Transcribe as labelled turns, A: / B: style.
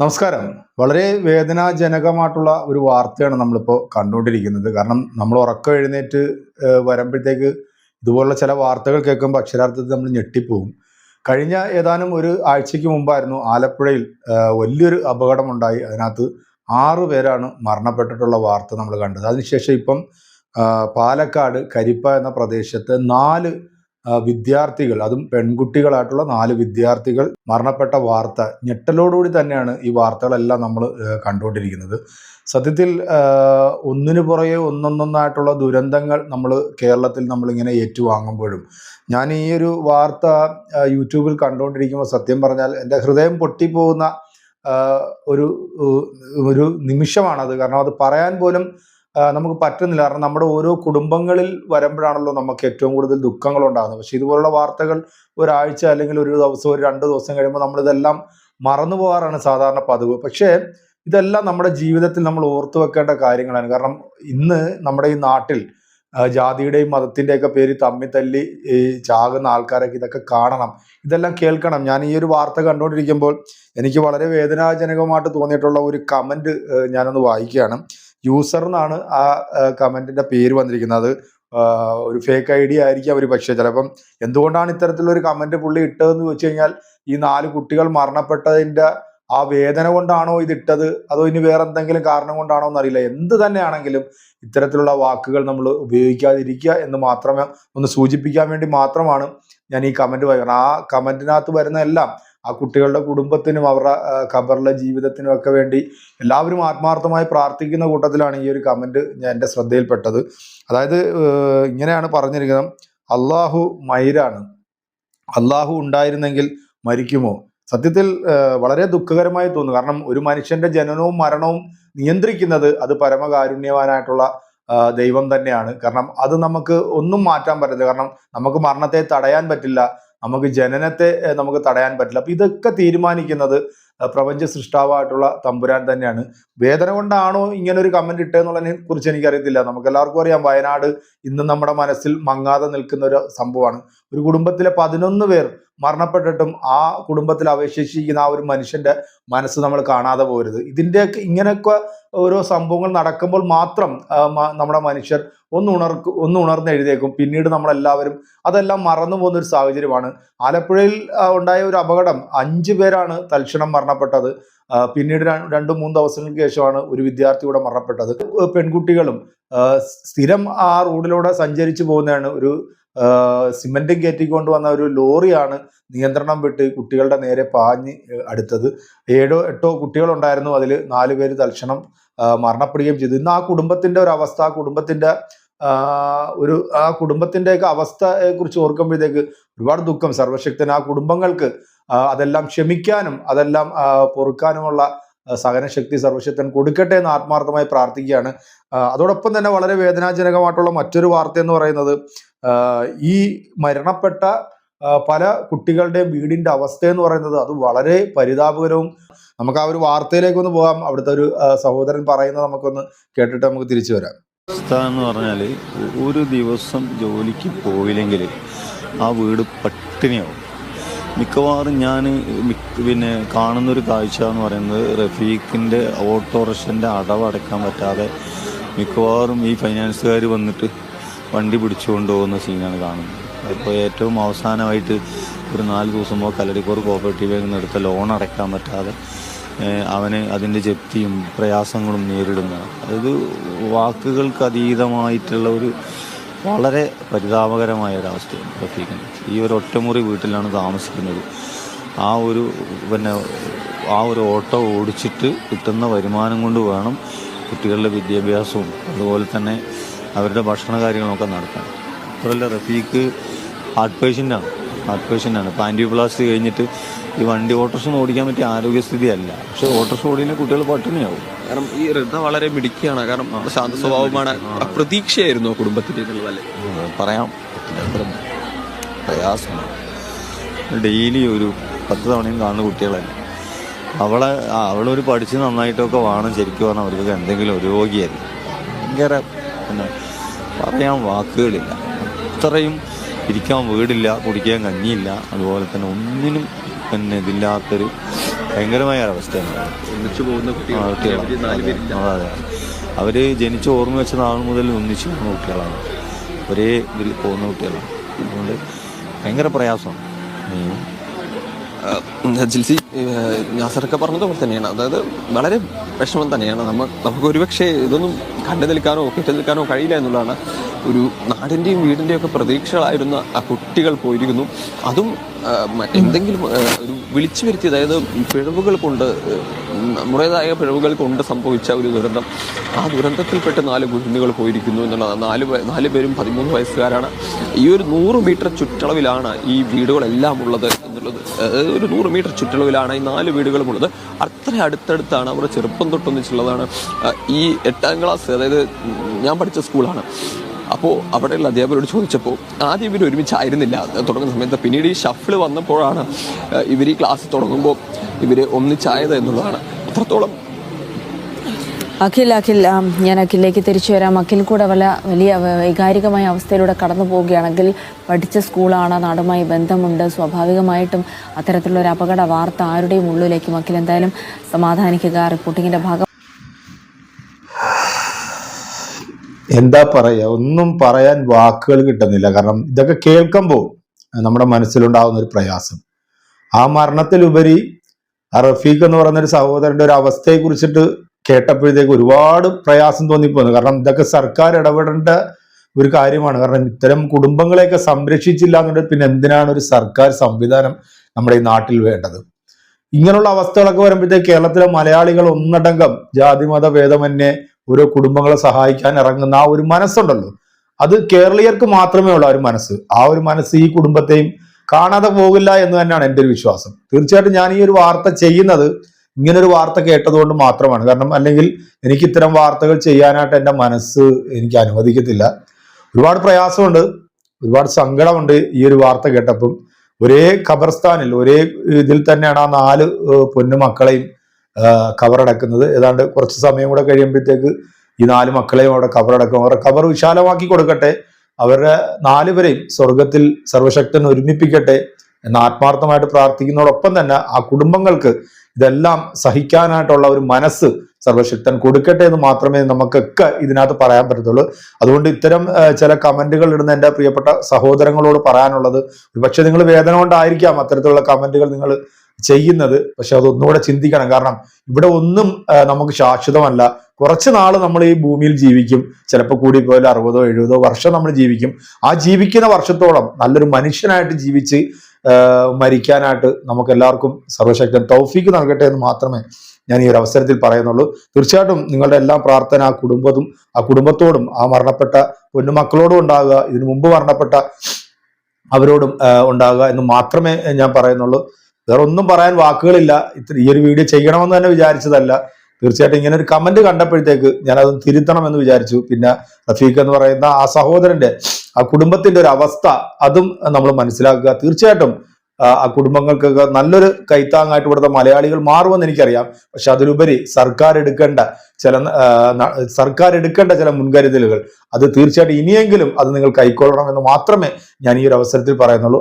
A: നമസ്കാരം. വളരെ വേദനാജനകമായിട്ടുള്ള ഒരു വാർത്തയാണ് നമ്മളിപ്പോൾ കണ്ടുകൊണ്ടിരിക്കുന്നത്. കാരണം നമ്മൾ ഉറക്കം എഴുന്നേറ്റ് വരുമ്പോഴത്തേക്ക് ഇതുപോലുള്ള ചില വാർത്തകൾ കേൾക്കുമ്പോൾ അക്ഷരാർത്ഥത്തിൽ നമ്മൾ ഞെട്ടിപ്പോവും. കഴിഞ്ഞ ഏതാനും ഒരു ആഴ്ചയ്ക്ക് മുമ്പായിരുന്നു ആലപ്പുഴയിൽ വലിയൊരു അപകടമുണ്ടായി. അതിനകത്ത് ആറു പേരാണ് മരണപ്പെട്ടിട്ടുള്ള വാർത്ത നമ്മൾ കണ്ടത്. അതിനുശേഷം ഇപ്പം പാലക്കാട് കരിപ്പ എന്ന പ്രദേശത്ത് നാല് വിദ്യാർത്ഥികൾ അതും പെൺകുട്ടികളായിട്ടുള്ള നാല് വിദ്യാർത്ഥികൾ മരണപ്പെട്ട വാർത്ത ഞെട്ടലോടുകൂടി തന്നെയാണ് ഈ വാർത്തകളെല്ലാം നമ്മൾ കണ്ടുകൊണ്ടിരിക്കുന്നത്. സത്യത്തിൽ ഒന്നിനു പുറകെ ഒന്നൊന്നൊന്നായിട്ടുള്ള ദുരന്തങ്ങൾ നമ്മൾ കേരളത്തിൽ നമ്മളിങ്ങനെ ഏറ്റുവാങ്ങുമ്പോഴും ഞാൻ ഈ ഒരു വാർത്ത യൂട്യൂബിൽ കണ്ടുകൊണ്ടിരിക്കുമ്പോൾ സത്യം പറഞ്ഞാൽ എന്റെ ഹൃദയം പൊട്ടിപ്പോകുന്ന ഒരു ഒരു നിമിഷമാണത്. കാരണം അത് പറയാൻ പോലും നമുക്ക് പറ്റുന്നില്ല. കാരണം നമ്മുടെ ഓരോ കുടുംബങ്ങളിൽ വരുമ്പോഴാണല്ലോ നമുക്ക് ഏറ്റവും കൂടുതൽ ദുഃഖങ്ങൾ ഉണ്ടാകുന്നത്. പക്ഷെ ഇതുപോലുള്ള വാർത്തകൾ ഒരാഴ്ച അല്ലെങ്കിൽ ഒരു ദിവസം ഒരു രണ്ട് ദിവസം കഴിയുമ്പോൾ നമ്മളിതെല്ലാം മറന്നു പോകാറാണ് സാധാരണ പതിവ്. പക്ഷേ ഇതെല്ലാം നമ്മുടെ ജീവിതത്തിൽ നമ്മൾ ഓർത്തു വെക്കേണ്ട കാര്യങ്ങളാണ്. കാരണം ഇന്ന് നമ്മുടെ ഈ നാട്ടിൽ ജാതിയുടെയും മതത്തിന്റെയൊക്കെ പേര് തമ്മി തല്ലി ഈ ചാകുന്ന ആൾക്കാരൊക്കെ ഇതൊക്കെ കാണണം. ഇതെല്ലാം കേൾക്കണം. ഞാൻ ഈ ഒരു വാർത്ത കണ്ടുകൊണ്ടിരിക്കുമ്പോൾ എനിക്ക് വളരെ വേദനാജനകമായിട്ട് തോന്നിയിട്ടുള്ള ഒരു കമന്റ് ഞാനൊന്ന് വായിക്കുകയാണ്. യൂസർ എന്നാണ് ആ കമന്റിന്റെ പേര് വന്നിരിക്കുന്നത്. ഒരു ഫേക്ക് ഐ ഡി ആയിരിക്കും അവർ പക്ഷേ. ചിലപ്പം എന്തുകൊണ്ടാണ് ഇത്തരത്തിലൊരു കമന്റ് പുള്ളി ഇട്ടതെന്ന് വെച്ച് കഴിഞ്ഞാൽ ഈ നാല് കുട്ടികൾ മരണപ്പെട്ടതിന്റെ ആ വേദന കൊണ്ടാണോ ഇത് ഇട്ടത്? അതോ ഇനി വേറെ എന്തെങ്കിലും കാരണം കൊണ്ടാണോ എന്നറിയില്ല. എന്ത് തന്നെയാണെങ്കിലും ഇത്തരത്തിലുള്ള വാക്കുകൾ നമ്മൾ ഉപയോഗിക്കാതിരിക്കുക എന്ന് മാത്രമേ ഒന്ന് സൂചിപ്പിക്കാൻ വേണ്ടി മാത്രമാണ് ഞാൻ ഈ കമന്റ് വായിക്കുന്നത് ആ കമന്റിനകത്ത് വരുന്ന എല്ലാം ആ കുട്ടികളുടെ കുടുംബത്തിനും അവരുടെ ഖബറിലെ ജീവിതത്തിനും ഒക്കെ വേണ്ടി എല്ലാവരും ആത്മാർത്ഥമായി പ്രാർത്ഥിക്കുന്ന കൂട്ടത്തിലാണ് ഈ ഒരു കമന്റ് ഞാൻ എന്റെ ശ്രദ്ധയിൽപ്പെട്ടത്. അതായത് ഇങ്ങനെയാണ് പറഞ്ഞിരിക്കുന്നത്. അള്ളാഹു മൈരാണ്. അള്ളാഹു ഉണ്ടായിരുന്നെങ്കിൽ മരിക്കുമോ? സത്യത്തിൽ വളരെ ദുഃഖകരമായി തോന്നുന്നു. കാരണം ഒരു മനുഷ്യന്റെ ജനനവും മരണവും നിയന്ത്രിക്കുന്നത് അത് പരമകാരുണ്യവാനായിട്ടുള്ള ദൈവം തന്നെയാണ്. കാരണം അത് നമുക്ക് ഒന്നും മാറ്റാൻ പറ്റില്ല കാരണം നമുക്ക് മരണത്തെ തടയാൻ പറ്റില്ല. നമുക്ക് ജനനത്തെ നമുക്ക് തടയാൻ പറ്റില്ല. അപ്പൊ ഇതൊക്കെ തീരുമാനിക്കുന്നത് പ്രപഞ്ച സൃഷ്ടാവായിട്ടുള്ള തമ്പുരാൻ തന്നെയാണ്. വേദന കൊണ്ടാണോ ഇങ്ങനെ ഒരു കമന്റ് ഇട്ടതെന്നുള്ളതിനെ കുറിച്ച് എനിക്കറിയത്തില്ല. നമുക്ക് എല്ലാവർക്കും അറിയാം വയനാട് ഇന്ന് നമ്മുടെ മനസ്സിൽ മങ്ങാതെ നിൽക്കുന്ന ഒരു സംഭവമാണ്. ഒരു കുടുംബത്തിലെ പതിനൊന്ന് പേർ മരണപ്പെട്ടിട്ടും ആ കുടുംബത്തിൽ അവശേഷിക്കുന്ന ആ ഒരു മനുഷ്യന്റെ മനസ്സ് നമ്മൾ കാണാതെ പോരുത്. ഇതിന്റെയൊക്കെ ഇങ്ങനെയൊക്കെ ഓരോ സംഭവങ്ങൾ നടക്കുമ്പോൾ മാത്രം നമ്മുടെ മനുഷ്യർ ഒന്ന് ഉണർക്ക് ഒന്ന് ഉണർന്ന് എഴുതേക്കും പിന്നീട് നമ്മളെല്ലാവരും അതെല്ലാം മറന്നു പോകുന്ന ഒരു സാഹചര്യമാണ്. ആലപ്പുഴയിൽ ഉണ്ടായ ഒരു അപകടം അഞ്ചു പേരാണ് തൽക്ഷണം മരണപ്പെട്ടത്. പിന്നീട് രണ്ടു മൂന്ന് ദിവസങ്ങൾക്ക് ശേഷമാണ് ഒരു വിദ്യാർത്ഥി കൂടെ മരണപ്പെട്ടത്. പെൺകുട്ടികളും സ്ഥിരം ആ റോഡിലൂടെ സഞ്ചരിച്ചു പോകുന്നതാണ് ഒരു സിമന്റും കയറ്റിക്കൊണ്ട് വന്ന ഒരു ലോറിയാണ് നിയന്ത്രണം വിട്ട് കുട്ടികളുടെ നേരെ പാഞ്ഞ് അടുത്തത്. ഏഴോ എട്ടോ കുട്ടികളുണ്ടായിരുന്നു. അതിൽ നാല് പേര് തൽക്ഷണം മരണപ്പെടുകയും ചെയ്തു. ഇന്ന് ആ കുടുംബത്തിന്റെ ഒരു അവസ്ഥ ആ കുടുംബത്തിന്റെ ഒരു ആ കുടുംബത്തിന്റെയൊക്കെ അവസ്ഥയെ കുറിച്ച് ഓർക്കുമ്പോഴത്തേക്ക് ഒരുപാട് ദുഃഖം. സർവശക്തൻ ആ കുടുംബങ്ങൾക്ക് അതെല്ലാം ക്ഷമിക്കാനും അതെല്ലാം പൊറുക്കാനുമുള്ള സഹനശക്തി സർവശക്തൻ കൊടുക്കട്ടെ എന്ന് ആത്മാർത്ഥമായി പ്രാർത്ഥിക്കുകയാണ്. അതോടൊപ്പം തന്നെ വളരെ വേദനാജനകമായിട്ടുള്ള മറ്റൊരു വാർത്ത എന്ന് പറയുന്നത് ഈ മരണപ്പെട്ട പല കുട്ടികളുടെയും വീടിന്റെ അവസ്ഥ എന്ന് പറയുന്നത് അത് വളരെ പരിതാപകരവും നമുക്ക് ആ ഒരു വാർത്തയിലേക്ക് ഒന്ന് പോകാം. അവിടുത്തെ ഒരു സഹോദരൻ പറയുന്നത് നമുക്കൊന്ന് കേട്ടിട്ട് നമുക്ക് തിരിച്ചു വരാം.
B: അവസ്ഥ എന്ന് പറഞ്ഞാൽ ഒരു ദിവസം ജോലിക്ക് പോയില്ലെങ്കിൽ ആ വീട് പട്ടിണിയാവും. മിക്കവാറും ഞാൻ പിന്നെ കാണുന്നൊരു കാഴ്ച എന്ന് പറയുന്നത് റഫീഖിന്റെ ഓട്ടോറിക്ഷന്റെ അടവ് അടയ്ക്കാൻ പറ്റാതെ മിക്കവാറും ഈ ഫൈനാൻസുകാർ വന്നിട്ട് വണ്ടി പിടിച്ചുകൊണ്ട് പോകുന്ന സീനാണ് കാണുന്നത്. ഇപ്പോൾ ഏറ്റവും അവസാനമായിട്ട് ഒരു നാല് ദിവസം മുമ്പ് കല്ലടിക്കോർ കോപ്പറേറ്റീവ് ബാങ്കിൽ നിന്ന് ലോൺ അടയ്ക്കാൻ പറ്റാതെ അവന് അതിന്റെ ജപ്തിയും പ്രയാസങ്ങളും നേരിടുന്ന അതായത് വാക്കുകൾക്ക് അതീതമായിട്ടുള്ള ഒരു വളരെ പരിതാപകരമായ ഒരവസ്ഥയാണ് റഫീഖിന് ഈ ഒരു ഒറ്റമുറി വീട്ടിലാണ് താമസിക്കുന്നത്. ആ ഒരു പിന്നെ ആ ഒരു ഓട്ടോ ഓടിച്ചിട്ട് കിട്ടുന്ന വരുമാനം കൊണ്ട് വേണം കുട്ടികളുടെ വിദ്യാഭ്യാസവും അതുപോലെ തന്നെ അവരുടെ ഭക്ഷണ കാര്യങ്ങളൊക്കെ നടത്തണം അതുപോലെ റഫീക്ക് ഹാർട്ട് പേഷ്യന്റാണ് ഹാർട്ട് പേഷ്യന്റാണ് ഇപ്പോൾ ആന്റിപ്ലാസ്റ്റ് കഴിഞ്ഞിട്ട് ഈ വണ്ടി ഓട്ടോറിക്ഷ ഓടിക്കാൻ പറ്റിയ ആരോഗ്യസ്ഥിതി അല്ല പക്ഷേ ഓട്ടോറിക്ഷ ഓടിക്കുന്ന കുട്ടികൾ പട്ടിണിയാവും.
C: കാരണം ഈ ഋത വളരെ മിടുക്കിയാണ്. കാരണം ശാന്ത സ്വഭാവമാണ് പ്രതീക്ഷയായിരുന്നു കുടുംബത്തിന്റെ
B: പറയാം. പ്രയാസമാണ് ഡെയിലി ഒരു പത്ത് തവണയും കാണുന്ന കുട്ടികളല്ല അവളെ അവളൊരു പഠിച്ച് നന്നായിട്ടൊക്കെ വേണം ശരിക്കും പറഞ്ഞാൽ അവർക്ക് എന്തെങ്കിലും ഒരു രോഗിയായിരിക്കും. ഭയങ്കര പിന്നെ പറയാൻ വാക്കുകളില്ല. അത്രയും ഇരിക്കാൻ വീടില്ല കുടിക്കാൻ കഞ്ഞിയില്ല അതുപോലെ തന്നെ ഒന്നിനും പിന്നെ ഇതില്ലാത്തൊരു ഭയങ്കരമായ ഒരവസ്ഥയാണ്.
C: ഒന്നിച്ചു പോകുന്ന കുട്ടികൾ
B: അതെ അതെ ജനിച്ച് ഓർമ്മ വെച്ച നാൾ മുതൽ ഒന്നിച്ചു പോകുന്ന കുട്ടികളാണ്. ഒരേ ഇതിൽ പോകുന്ന കുട്ടികളാണ്. അതുകൊണ്ട് ഭയങ്കര പ്രയാസമാണ്.
C: ജിൽസി നാസറൊക്കെ പറഞ്ഞതുപോലെ തന്നെയാണ്. അതായത് വളരെ വിഷമം തന്നെയാണ്. നമ്മൾ നമുക്ക് ഒരുപക്ഷെ ഇതൊന്നും കണ്ടു നിൽക്കാനോ കെട്ടു നിൽക്കാനോ കഴിയില്ല എന്നുള്ളതാണ് ഒരു നാടിന്റെയും വീടിന്റെയും ഒക്കെ പ്രതീക്ഷകളായിരുന്ന ആ കുട്ടികൾ പോയിരിക്കുന്നു. അതും എന്തെങ്കിലും ഒരു വിളിച്ചു വരുത്തി അതായത് പിഴവുകൾ കൊണ്ട് നമ്മുടേതായ പിഴവുകൾ കൊണ്ട് സംഭവിച്ച ഒരു ദുരന്തം. ആ ദുരന്തത്തിൽപ്പെട്ട് നാല് കുഞ്ഞുങ്ങൾ പോയിരിക്കുന്നു എന്നുള്ളതാണ്. നാല് നാല് പേരും പതിമൂന്ന് വയസ്സുകാരാണ്. ഈ ഒരു നൂറ് മീറ്റർ ചുറ്റളവിലാണ് ഈ വീടുകളെല്ലാം ഉള്ളത് എന്നുള്ളത് ഒരു നൂറ് മീറ്റർ ചുറ്റളവിലാണ് ഈ നാല് വീടുകളും ഉള്ളത്. അത്ര അടുത്തടുത്താണ് അവർ ചെറുപ്പം തൊട്ടൊന്നിച്ചുള്ളതാണ് ഈ എട്ടാം ക്ലാസ് അതായത് ഞാൻ പഠിച്ച സ്കൂളാണ്. അപ്പോൾ അവിടെയുള്ള അധ്യാപകരോട് ചോദിച്ചപ്പോൾ ആദ്യം ഇവർ ഒരുമിച്ചായിരുന്നില്ല. തുടങ്ങുന്ന സമയത്ത് പിന്നീട് ഈ ഷഫിൾ വന്നപ്പോഴാണ് ഇവർ ഈ ക്ലാസ് തുടങ്ങുമ്പോൾ ഇവർ ഒന്നിച്ചായത് എന്നുള്ളതാണ്. അത്രത്തോളം
D: അഖിൽ അഖിൽ ഞാൻ അഖിലേക്ക് തിരിച്ചു വരാം. അഖിൽ കൂടെ വല്ല വലിയ വൈകാരികമായ അവസ്ഥയിലൂടെ കടന്നു പോവുകയാണെങ്കിൽ പഠിച്ച സ്കൂളാണ് നാടുമായി ബന്ധമുണ്ട്. സ്വാഭാവികമായിട്ടും അത്തരത്തിലുള്ള ഒരു അപകട വാർത്ത ആരുടെയും ഉള്ളിലേക്കും അഖിൽ എന്തായാലും സമാധാനിക്കുക. റിപ്പോർട്ടിങ്ങിന്റെ ഭാഗം
A: എന്താ പറയുക ഒന്നും പറയാൻ വാക്കുകൾ കിട്ടുന്നില്ല. കാരണം ഇതൊക്കെ കേൾക്കുമ്പോൾ നമ്മുടെ മനസ്സിലുണ്ടാകുന്ന ഒരു പ്രയാസം. ആ മരണത്തിലുപരി ആ റഫീഖ് എന്ന് പറയുന്ന ഒരു സഹോദരന്റെ ഒരു അവസ്ഥയെ കുറിച്ചിട്ട് കേട്ടപ്പോഴത്തേക്ക് ഒരുപാട് പ്രയാസം തോന്നിപ്പോന്നു. കാരണം ഇതൊക്കെ സർക്കാർ ഇടപെടേണ്ട ഒരു കാര്യമാണ്. കാരണം ഇത്തരം കുടുംബങ്ങളെയൊക്കെ സംരക്ഷിച്ചില്ല എന്നുണ്ടെങ്കിൽ പിന്നെ എന്തിനാണ് ഒരു സർക്കാർ സംവിധാനം നമ്മുടെ ഈ നാട്ടിൽ വേണ്ടത്? ഇങ്ങനെയുള്ള അവസ്ഥകളൊക്കെ വരുമ്പോഴത്തേക്ക് കേരളത്തിലെ മലയാളികൾ ഒന്നടങ്കം ജാതിമത ഭേദമന്യേ ഓരോ കുടുംബങ്ങളെ സഹായിക്കാൻ ഇറങ്ങുന്ന ആ ഒരു മനസ്സുണ്ടല്ലോ. അത് കേരളീയർക്ക് മാത്രമേ ഉള്ളൂ ആ ഒരു മനസ്സ്. ആ ഒരു മനസ്സ് ഈ കുടുംബത്തെയും കാണാതെ പോകില്ല എന്ന് തന്നെയാണ് എന്റെ ഒരു വിശ്വാസം. തീർച്ചയായിട്ടും ഞാൻ ഈ ഒരു വാർത്ത ചെയ്യുന്നത് ഇങ്ങനെ ഒരു വാർത്ത കേട്ടതുകൊണ്ട് മാത്രമാണ്. കാരണം അല്ലെങ്കിൽ എനിക്ക് ഇത്തരം വാർത്തകൾ ചെയ്യാനായിട്ട് എന്റെ മനസ്സ് എനിക്ക് അനുവദിക്കത്തില്ല. ഒരുപാട് പ്രയാസമുണ്ട്. ഒരുപാട് സങ്കടമുണ്ട് ഈ ഒരു വാർത്ത കേട്ടപ്പം. ഒരേ ഖബർസ്ഥാനിൽ ഒരേ ഇതിൽ തന്നെയാണ് ആ നാല് പൊന്നു മക്കളെയും കവറടക്കുന്നത് ഏതാണ്ട് കുറച്ച് സമയം കൂടെ കഴിയുമ്പോഴത്തേക്ക് ഈ നാല് മക്കളെയും അവിടെ കവറടക്കും അവരുടെ കവർ വിശാലമാക്കി കൊടുക്കട്ടെ. അവരുടെ നാലുപേരെയും സ്വർഗത്തിൽ സർവശക്തൻ ഒരുമിപ്പിക്കട്ടെ എന്ന് ആത്മാർത്ഥമായിട്ട് പ്രാർത്ഥിക്കുന്നതോടൊപ്പം തന്നെ ആ കുടുംബങ്ങൾക്ക് ഇതെല്ലാം സഹിക്കാനായിട്ടുള്ള ഒരു മനസ്സ് സർവശക്തൻ കൊടുക്കട്ടെ എന്ന് മാത്രമേ നമുക്കൊക്കെ ഇതിനകത്ത് പറയാൻ പറ്റത്തുള്ളൂ. അതുകൊണ്ട് ഇത്തരം ചില കമന്റുകൾ ഇടുന്ന എന്റെ പ്രിയപ്പെട്ട സഹോദരങ്ങളോട് പറയാനുള്ളത് പക്ഷെ നിങ്ങൾ വേദന കൊണ്ടായിരിക്കാം അത്തരത്തിലുള്ള കമന്റുകൾ നിങ്ങൾ ചെയ്യുന്നത്. പക്ഷെ അതൊന്നുകൂടെ ചിന്തിക്കണം. കാരണം ഇവിടെ ഒന്നും നമുക്ക് ശാശ്വതമല്ല. കുറച്ച് നാൾ നമ്മൾ ഈ ഭൂമിയിൽ ജീവിക്കും. ചിലപ്പോൾ കൂടി പോയാൽ അറുപതോ എഴുപതോ വർഷം നമ്മൾ ജീവിക്കും. ആ ജീവിക്കുന്ന വർഷത്തോളം നല്ലൊരു മനുഷ്യനായിട്ട് ജീവിച്ച് മരിക്കാനായിട്ട് നമുക്ക് എല്ലാവർക്കും സർവശക്തൻ തൗഫീക്ക് നൽകട്ടെ എന്ന് മാത്രമേ ഞാൻ ഈ ഒരു അവസരത്തിൽ പറയുന്നുള്ളൂ. തീർച്ചയായിട്ടും നിങ്ങളുടെ എല്ലാം പ്രാർത്ഥന ആ കുടുംബത്തും ആ കുടുംബത്തോടും ആ മരണപ്പെട്ട പൊന്നുമക്കളോടും ഉണ്ടാകുക ഇതിനു മുമ്പ് മരണപ്പെട്ട അവരോടും ഉണ്ടാകുക എന്ന് മാത്രമേ ഞാൻ പറയുന്നുള്ളൂ. വേറെ ഒന്നും പറയാൻ വാക്കുകളില്ല. ഇത്ര ഈ ഒരു വീഡിയോ ചെയ്യണമെന്ന് തന്നെ വിചാരിച്ചതല്ല. തീർച്ചയായിട്ടും ഇങ്ങനെ ഒരു കമന്റ് കണ്ടപ്പോഴത്തേക്ക് ഞാൻ അത് തിരുത്തണം എന്ന് വിചാരിച്ചു. പിന്നെ റഫീഖ് എന്ന് പറയുന്ന ആ സഹോദരന്റെ ആ കുടുംബത്തിന്റെ ഒരു അവസ്ഥ അതും നമ്മൾ മനസ്സിലാക്കുക. തീർച്ചയായിട്ടും ആ, കുടുംബങ്ങൾക്കൊക്കെ നല്ലൊരു കൈത്താങ്ങായിട്ട് ഇവിടുത്തെ മലയാളികൾ മാറുമെന്ന് എനിക്കറിയാം. പക്ഷെ അതിലുപരി സർക്കാർ എടുക്കേണ്ട ചില സർക്കാർ എടുക്കേണ്ട ചില മുൻകരുതലുകൾ അത് തീർച്ചയായിട്ടും ഇനിയെങ്കിലും അത് നിങ്ങൾ കൈക്കൊള്ളണം എന്ന് മാത്രമേ ഞാൻ ഈ ഒരു അവസരത്തിൽ പറയുന്നുള്ളൂ.